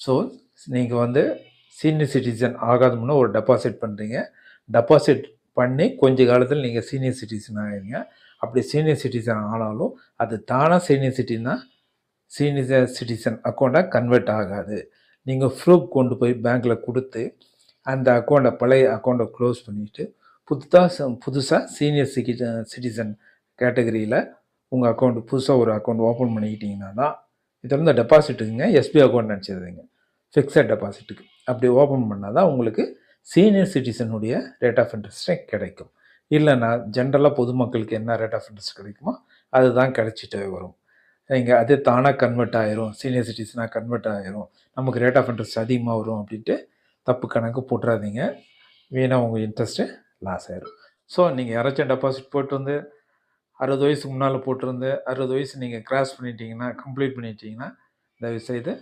So நீங்கள் வந்து senior citizen ஆகாத முன்னே ஒரு டெபாசிட் பண்ணுறீங்க டெபாசிட் பண்ணி கொஞ்ச காலத்தில் நீங்கள் சீனியர் சிட்டிசன் ஆகிறீங்க அப்படி சீனியர் சிட்டிசன் ஆனாலும் அது தானாக சீனியர் சிட்டினா சீனியர் சிட்டிசன் அக்கௌண்ட்டாக கன்வெர்ட் ஆகாது. நீங்கள் ப்ரூஃப் கொண்டு போய் பேங்க்கில் கொடுத்து அந்த அக்கௌண்ட்டை பழைய அக்கௌண்ட்டை க்ளோஸ் பண்ணிவிட்டு புதுசாக புதுசாக சீனியர் சிட்டி சிட்டிசன் கேட்டகரியில் உங்கள் அக்கௌண்ட் புதுசாக ஒரு அக்கௌண்ட் ஓப்பன் பண்ணிக்கிட்டிங்கன்னா தான் இது வந்து டெபாசிட்டுங்க எஸ்பி அக்கௌண்ட் நினச்சிடுறீங்க ஃபிக்ஸட் டெபாசிட்டுக்கு அப்படி ஓப்பன் பண்ணால் தான் உங்களுக்கு சீனியர் சிட்டிசனுடைய ரேட் ஆஃப் இன்ட்ரெஸ்ட்டே கிடைக்கும். இல்லைன்னா ஜென்ரலாக பொதுமக்களுக்கு என்ன ரேட் ஆஃப் இன்ட்ரெஸ்ட் கிடைக்குமோ அதுதான் கிடைச்சிட்டே வரும். இங்கே அதே தானாக கன்வெர்ட் ஆயிரும். சீனியர் சிட்டிசனாக கன்வெர்ட் ஆயிரும். நமக்கு ரேட் ஆஃப் இன்ட்ரெஸ்ட் அதிகமாக வரும் அப்படின்ட்டு தப்பு கணக்கு போட்டுறாதீங்க. வீணாக உங்கள் இன்ட்ரெஸ்ட்டு லாஸ் ஆயிரும். ஸோ நீங்கள் யாராச்சும் டெபாசிட் போட்டு வந்து அறுபது வயசுக்கு முன்னால் போட்டிருந்து அறுபது வயசு நீங்கள் கிராஸ் பண்ணிட்டீங்கன்னா கம்ப்ளீட் பண்ணிட்டீங்கன்னா தயவுசெய்து